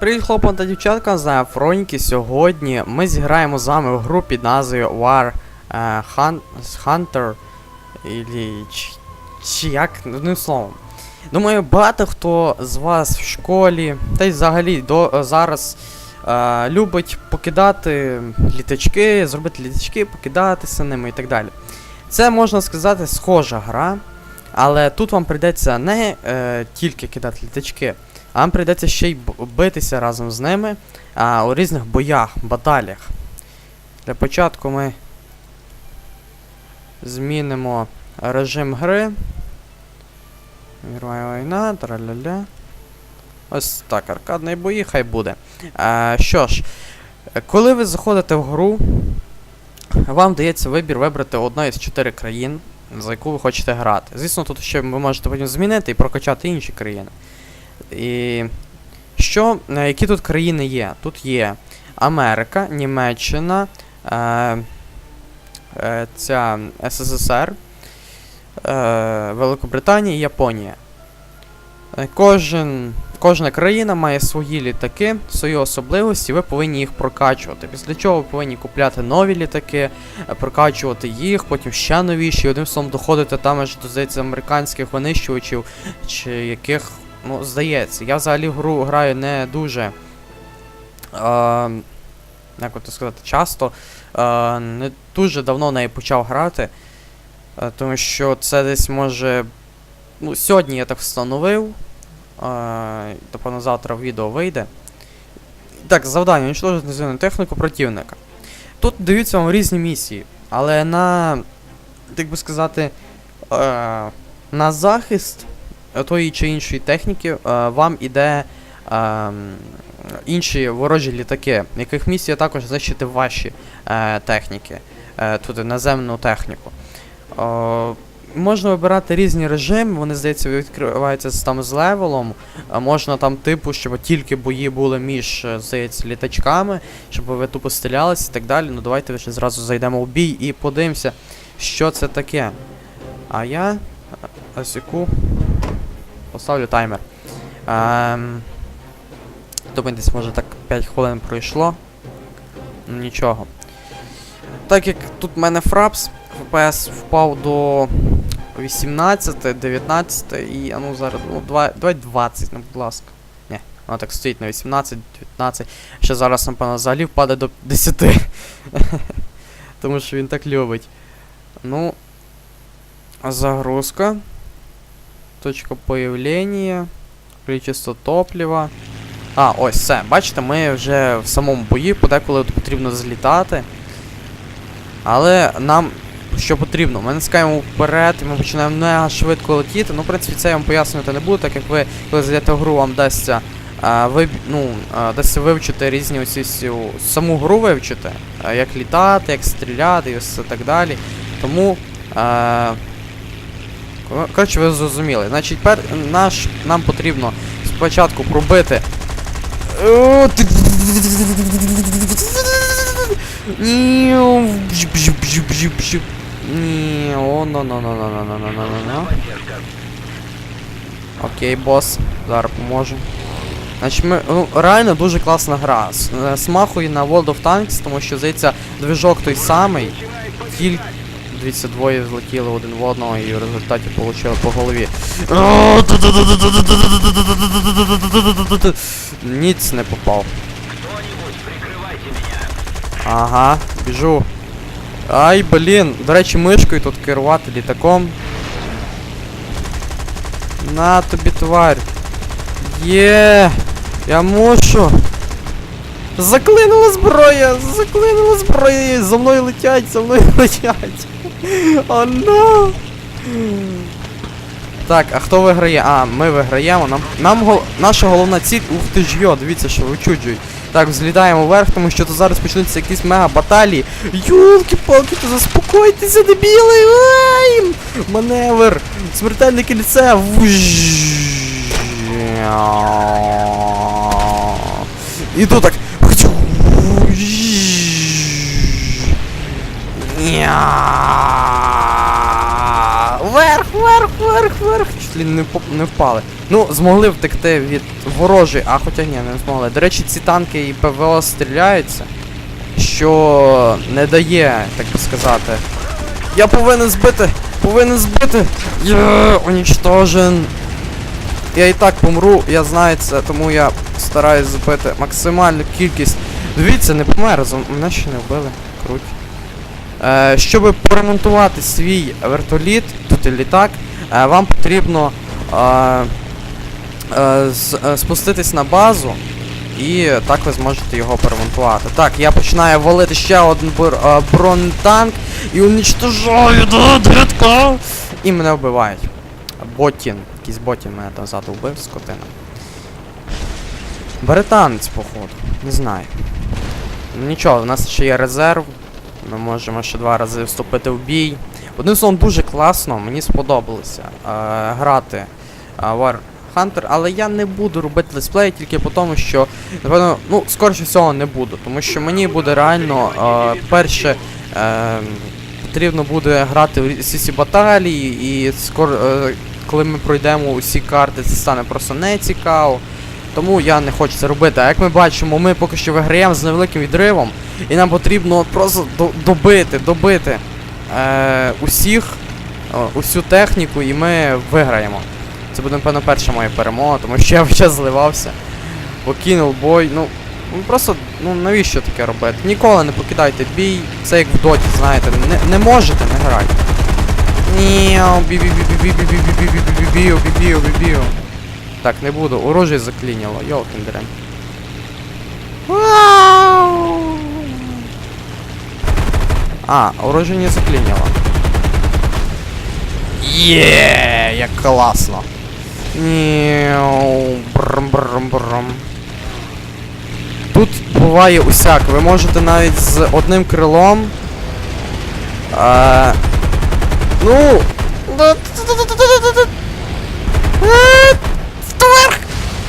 Привіт, хлопам та дівчатка, з Фроньки. Сьогодні ми зіграємо з вами в гру під назвою War Hun- Hunter. Ілі, чи, чи як, одним словом. Думаю, багато хто з вас в школі, та й взагалі до, зараз е, любить покидати літачки, зробити літачки, покидатися ними і так далі. Це можна сказати схожа гра, але тут вам прийдеться не е, тільки кидати літачки. А прийдеться ще й битися разом з ними а, у різних боях, баталіях. Для початку ми змінимо режим гри. Мірова війна, траля-ля. Ось так, аркадні бої, хай буде. А, що ж, коли ви заходите в гру, вам дається вибір вибрати одну із чотири країн, за яку ви хочете грати. Звісно, тут ще ви можете потім змінити і прокачати інші країни. І що, е, які тут країни є? Тут є Америка, Німеччина, е, е, ця СССР, е, Великобританія і Японія. Е, Кожен, кожна країна має свої літаки, свої особливості, ви повинні їх прокачувати. Після чого ви повинні купляти нові літаки, е, прокачувати їх, потім ще новіші, і одним словом доходити там аж до здається, американських винищувачів, чи яких Ну, здається, я взагалі гру граю не дуже. Е, як от сказати, часто. Е, не дуже давно в неї почав грати. Е, тому що це десь може. Ну, сьогодні я так встановив. Е, напевно, завтра відео вийде. Так, завдання уничтожити наземну техніку противника. Тут даються вам різні місії, але на. як би сказати. Е, на захист тої чи іншої техніки е, вам іде е, інші ворожі літаки, яких місія також знищити ваші е, техніки, е, тут наземну техніку. Е, можна вибирати різні режими, вони, здається, відкриваються там з левелом. Е, можна там, типу, щоб тільки бої були між, е, здається, літачками, щоб ви тупо стрілялися і так далі. Ну давайте вже зразу зайдемо в бій і подивимося, що це таке. А я. е, Осіку. Поставлю таймер. Ем, думаю, десь може так 5 хвилин пройшло. Нічого. Так як тут в мене фрапс, FPS впав до 18, 19 і. А ну зараз. Ну, давай 20, ну будь ласка. Ні, воно так стоїть на 18, 19. Ще зараз, напевно, взагалі впаде до 10. Тому що він так любить. Ну. Загрузка. Точка появления. Количество топлива. А, ось все. Бачите, ми вже в самому бої, подеколи потрібно злітати. Але нам що потрібно? Ми натискаємо вперед, і ми починаємо мега швидко летіти. Ну, в принципі, це я вам пояснювати не буду, так як ви, коли зайдете в гру, вам дасться а, ви, ну, а, дасться вивчити різні оці саму гру вивчити, а, як літати, як стріляти і все так далі. Тому. А, Коротше, ви зрозуміли. Значить, пер... наш... нам потрібно спочатку пробити. О, но, но. Окей, бос, зараз поможу. Значить, ми, ну, реально дуже класна гра. Е, Смахує на World of Tanks, тому що, здається, движок той самий, тільки Дивіться, двоє злетіли один в одного і в результаті получили по голові. Ніц не попав. Ага, біжу. Ай, блін. До речі, мишкою тут керувати літаком. На тобі, тварь. Є. Я мушу. Заклинула зброя! Заклинула зброя! За мною летять, за мною летять. О, no. Так, а хто виграє? А, ми виграємо. Нам, нам гол... наша головна ціль. Ух ти ж йо, дивіться, що вичуджують. Так, взлітаємо вверх, тому що тут зараз почнуться якісь мега баталії. Юлки-палки, то заспокойтеся, дебіли! Ай! Маневр! Смертельне кільце! І тут так. Вверх, вверх, вверх, вверх. числі не, не впали. Ну, змогли втекти від ворожої, а хоча ні, не змогли. До речі, ці танки і ПВО стріляються, що не дає, так би сказати. Я повинен збити! Повинен збити! Є, унічтожен! Я і так помру, я знаю це, тому я стараюсь збити максимальну кількість. Дивіться, не помер, мене ще не вбили. Круть. Е, щоб поремонтувати свій вертоліт, тут і літак, е, вам потрібно е, спуститись на базу, і так ви зможете його поремонтувати. Так, я починаю валити ще один бронетанк і уничтожаю да, дядька! І мене вбивають. Ботін. Якийсь ботін мене там ззаду вбив, скотина. Британець, походу. Не знаю. Нічого, у нас ще є резерв. Ми можемо ще два рази вступити в бій. Одним словом, дуже класно, мені сподобалося е, грати е, War Hunter, але я не буду робити летсплей тільки по тому, що, напевно, ну, скоріше всього не буду. Тому що мені буде реально е, перше. Е, потрібно буде грати в всі баталії, і скоро, е, коли ми пройдемо усі карти, це стане просто не цікаво. Тому я не хочу це робити. А як ми бачимо, ми поки що виграємо з невеликим відривом, і нам потрібно просто добити, добити е, усіх, усю техніку, і ми виграємо. Це буде, напевно, перша моя перемога, тому що я вже зливався. Покинув бой. Ну, ну просто, ну навіщо таке робити? Ніколи не покидайте бій. Це як в доті, знаєте, не, не можете, не грайте. Ніяу, бі бі бі бі бі бі бі бі бі бі бі бі бі бі бі Так, не буду, оружие заклинило, йолкин дрен. А, оружие не заклинило. Є, як класно. Брм-брм-брм. Тут буває усяк. Ви можете навіть з одним крилом. Ну.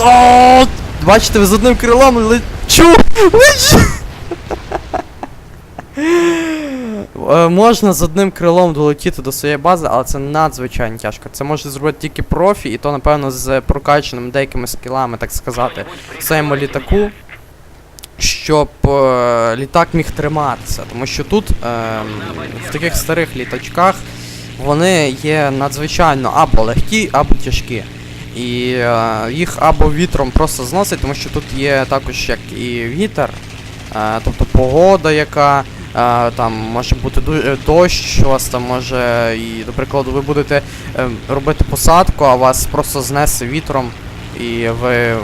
О, Бачите, з одним крилом лечу! Лечу! Можна з одним крилом долетіти до своєї бази, але це надзвичайно тяжко. Це може зробити тільки профі, і то, напевно, з прокачаними деякими скілами, так сказати, в своєму літаку, щоб е, літак міг триматися. Тому що тут, е, в таких старих літачках, вони є надзвичайно або легкі, або тяжкі. І е, їх або вітром просто зносить, тому що тут є також як і вітер, е, тобто погода, яка е, там може бути е, дощ, у вас там може, і, до прикладу, ви будете е, робити посадку, а вас просто знесе вітром, і ви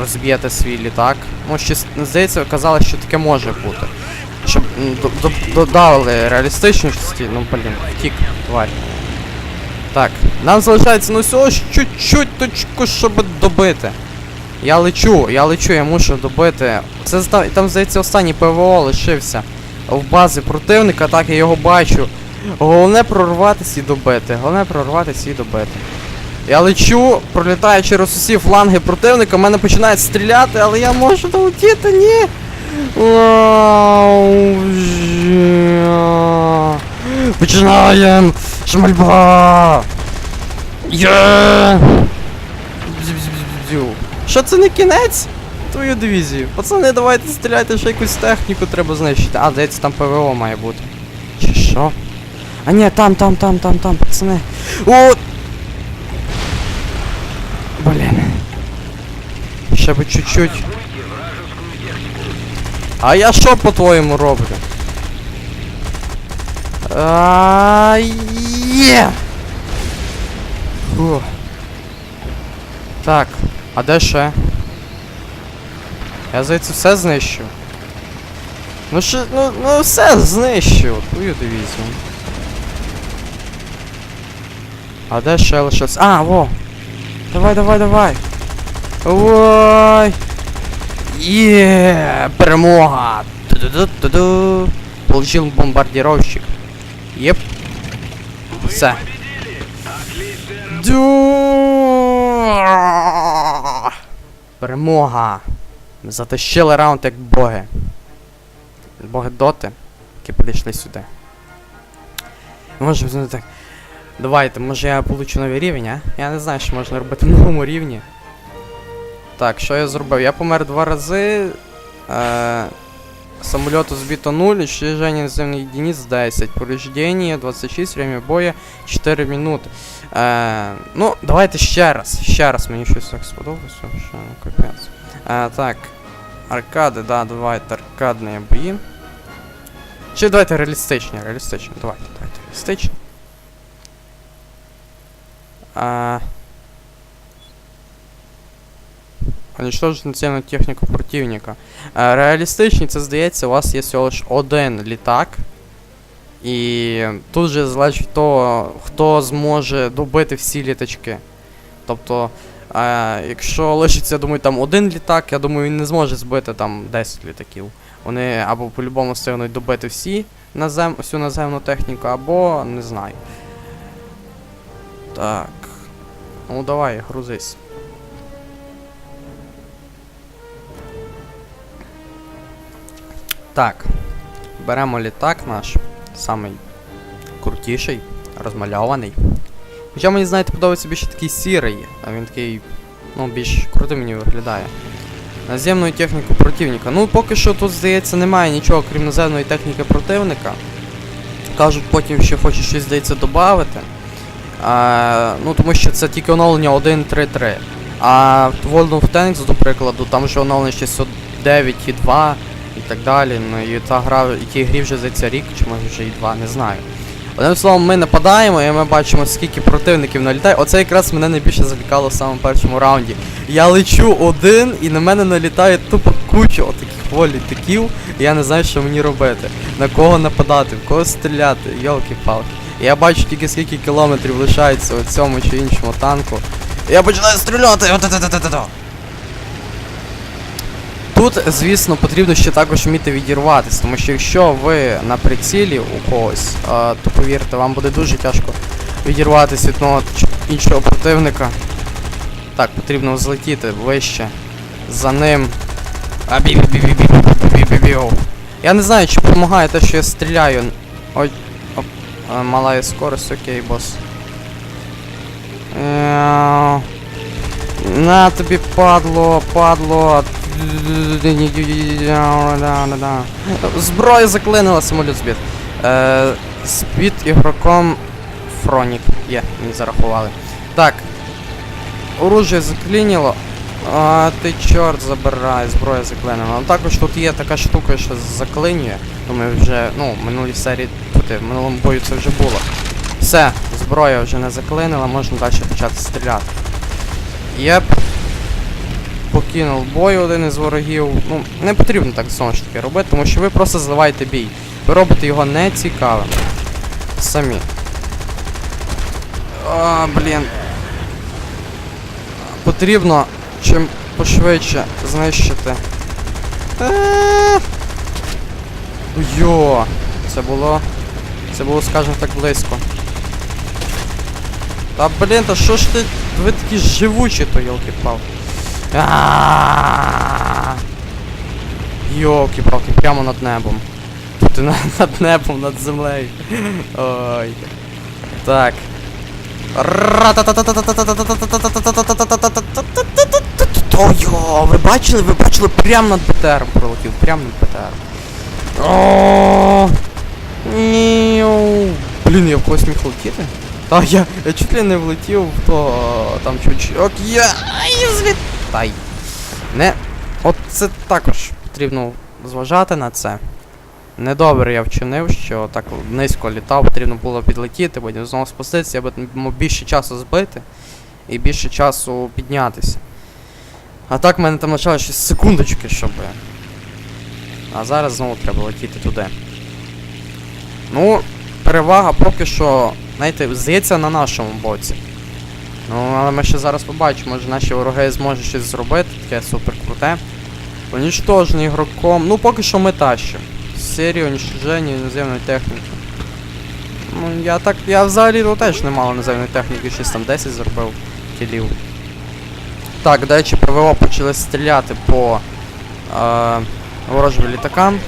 розб'єте свій літак. Ну, ще здається, казали, що таке може бути. Щоб додали реалістичності, ну блін, втік, тварь. Так, нам залишається ну всього чуть-чуть точку, щоб добити. Я лечу, я лечу, я мушу добити. Це там, здається, останній ПВО лишився в базі противника, так я його бачу. Головне прорватися і добити. Головне прорватися і добити. Я лечу, пролітаю через усі фланги противника, мене починають стріляти, але я можу долетіти, ні. Починаємо! Шмальба! Є! Що це не кінець? Твою дивізію. Пацани, давайте стріляйте, ще якусь техніку треба знищити. А, здається, там ПВО має бути. Чи що? А ні, там, там, там, там, там, пацани. О! Блін. Ще би чуть-чуть. А я що по-твоєму роблю? Є! Фу. Так, а де ще? Я здається все знищив. Ну що, ну, ну все знищив, твою дивізію. А де ще лишився? А, во! Давай, давай, давай! Ой! Є! Перемога! Ту-ду-ду-ду-ду! Получил бомбардировщик. Єп. Все. Дю! Перемога! Ми затащили раунд як боги. Боги доти, які підійшли сюди. Може бути так. Давайте, може я получу новий рівень, а? Я не знаю, що можна робити на новому рівні. Так, що я зробив? Я помер два рази. Е, самолету сбито 0, уничтожение наземных единиц 10, повреждение 26, время боя 4 минути. Е, ну, давайте ще раз. Ще раз мені щось так сподобалося. Що, ну, капець. Е, так. Аркади, да, давайте аркадні бої. Чи давайте реалістичні, реалістичні, давайте, давайте, реалістичні. А... Уничтожить наземну техніку противника. Е, Реалістичні, це здається, у вас є всього лиш один літак. І тут же залежить того, хто зможе добити всі літачки. Тобто, е, якщо лишиться, я думаю, там один літак, я думаю, він не зможе збити там 10 літаків. Вони або по-любому встигнуть добити всі назем, всю наземну техніку, або не знаю. Так. Ну давай, грузись. Так. Беремо літак наш, самий крутіший, розмальований. Хоча мені, знаєте, подобається більше такий сірий, а він такий, ну, більш крутим мені виглядає. Наземну техніку противника. Ну, поки що тут, здається, немає нічого, крім наземної техніки противника. Кажуть, потім ще хочуть щось, здається, додати. Ну, тому що це тільки оновлення 1.3.3. А в World of Tanks, до прикладу, там вже оновлення ще 9.2 і так далі. Ну і та гра, і тій грі вже здається рік, чи може вже і два, не знаю. Одним словом, ми нападаємо і ми бачимо, скільки противників налітає. Оце якраз мене найбільше залякало в самому першому раунді. Я лечу один і на мене налітає тупо куча отаких во літаків, і я не знаю, що мені робити. На кого нападати, в кого стріляти, йолки-палки. Я бачу тільки скільки кілометрів лишається у цьому чи іншому танку. Я починаю стріляти! Тут, звісно, потрібно ще також вміти відірватися, тому що якщо ви на прицілі у когось, то повірте, вам буде дуже тяжко відірватися від одного іншого противника. Так, потрібно злетіти вище. За ним. А бі бі бі бі бі бі бі Я не знаю, чи допомагає те, що я стріляю. Ой. Оп. Е, Малая скорость, окей, бос. Е, на тобі падло, падло. Зброя заклинила самоліт збит. Е, збит ігроком Фронік. Є, мені зарахували. Так. Оружие заклинило. А, ти чорт забирай, зброя заклинила. Ну також тут є така штука, що заклинює. Думаю, вже, ну, минулій серії тут, в минулому бою це вже було. Все, зброя вже не заклинила, можна далі почати стріляти. Єп. Покинув бой один із ворогів. Ну, не потрібно так знову ж таки робити, тому що ви просто зливаєте бій. Ви робите його нецікавим. Самі. А, блін. Потрібно чим пошвидше знищити. Е. Йо! Це було. Це було, скажімо так, близько. Та блін, та що ж ти. Ви такі живучі, то йолки-палки. Йолки-палки, прямо над небом. І над небом, над землею. Ой. Так. Ой, ви бачили, ви бачили, прямо над БТРом пролетів, прямо над БТРом. Блін, я в когось міг летіти? Та я, я чуть ли не влетів в то там чувачок. Я. Ай, злітай. Не. От це також потрібно зважати на це. Недобре я вчинив, що так низько літав, потрібно було підлетіти, потім знову спуститися, аби більше часу збити і більше часу піднятися. А так в мене там лишалося ще секундочки, щоб. А зараз знову треба летіти туди. Ну, перевага поки що, знаєте, здається на нашому боці. Ну, але ми ще зараз побачимо, може наші вороги зможуть щось зробити, таке супер круте. Унічтожений ігроком. Ну, поки що ми тащимо. Серію уничтоження іноземної техніки. Ну, я так. Я взагалі ну, теж немало наземної техніки, щось там 10 зробив кілів. Так, до ПВО почали стріляти по е, ворожим літакам.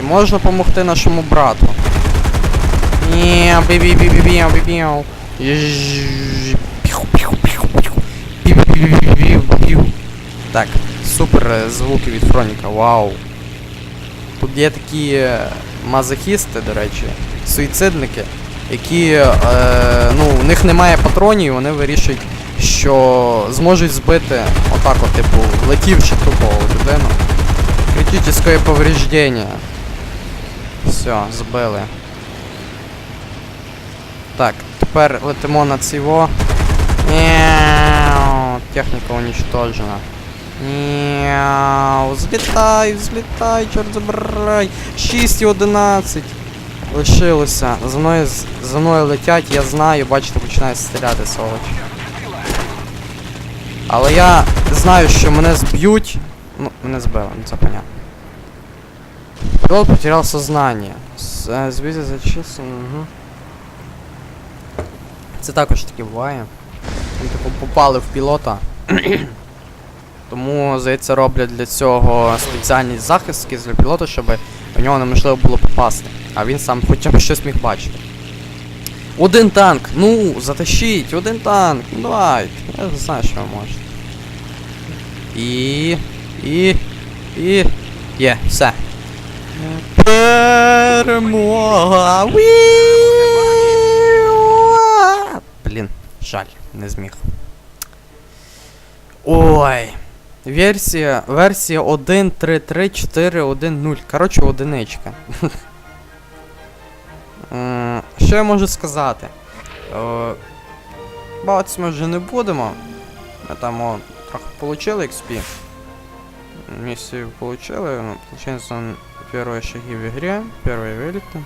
І можна допомогти нашому брату. Ні, бібі бібі бібі бібі. Так, супер е, звуки від Фроніка, вау. Тут є такі е, мазохісти, до речі, суїцидники, які, е, ну, у них немає патронів, вони вирішують, що зможуть збити отак от, типу, влетівши тупо людину. Критическое повреждение. Все, збили. Так, тепер летимо на цього. Техніка уничтожена. Мяу, Злітай, злітай, чорт забирай. 6 і 11. Лишилося. За мною, за мною летять, я знаю, бачите, починає стріляти сволоч. Але я знаю, що мене зб'ють. Ну, мене збили, ну це понятно. Пилот потерял сознание. Звізі зачислено, угу. Це також таки буває. Ми типу попали в пілота. Тому, здається, роблять для цього спеціальні захистки для пілота, щоб в нього неможливо було попасти. А він сам хоча б щось міг бачити. Один танк! Ну, затащіть! Один танк! Ну давай! Я знаю, що ви можете. І. І. І. Є, все. Перемога! Уі-уа! Блін, жаль, не зміг. Ой. Версія, версія 1.3.3.4.1.0. Коротше, одиничка. М, Що я можу сказати? Е, Бавитися ми вже не будемо. Ми там о, трохи получили XP. Миссию получили. Ну, Получается, первые шаги в игре, первые вылеты.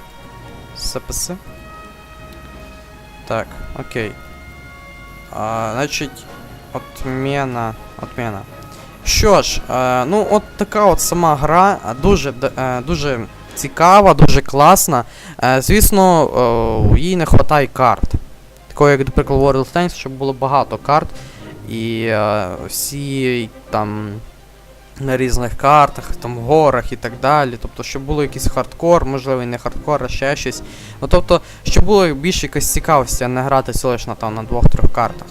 СПС. Так, окей. Значить, отмена. Отмена. Що ж, е, ну от така от сама гра, дуже, е, дуже цікава, дуже класна. Е, звісно, е, їй не вистачає карт. Такої, як, наприклад, World of Tanks, щоб було багато карт. І е, всі там на різних картах, там горах і так далі. Тобто, щоб було якийсь хардкор, можливо, і не хардкор, а ще щось. Ну тобто, щоб було більше якоїсь цікавості, а не гратися лише там, на двох-трьох картах.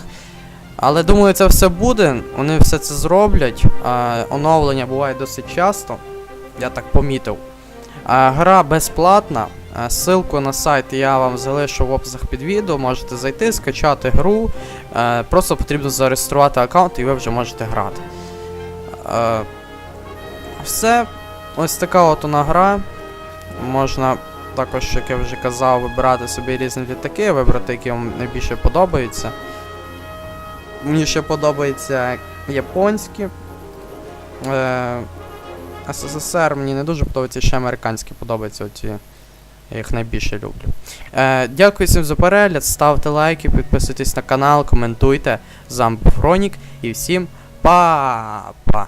Але думаю, це все буде, вони все це зроблять. А, оновлення буває досить часто, я так помітив. А, гра безплатна. А, ссылку на сайт я вам залишу в описах під відео. Можете зайти, скачати гру. Е, просто потрібно зареєструвати аккаунт і ви вже можете грати. Е, все. Ось така от вона гра. Можна також, як я вже казав, вибирати собі різні літаки, вибрати, які вам найбільше подобаються. Мені ще подобаються японські. Е, СССР мені не дуже подобається, ще американські подобаються оці. Я їх найбільше люблю. Е, дякую всім за перегляд, ставте лайки, підписуйтесь на канал, коментуйте. З вами був Хронік і всім па-па!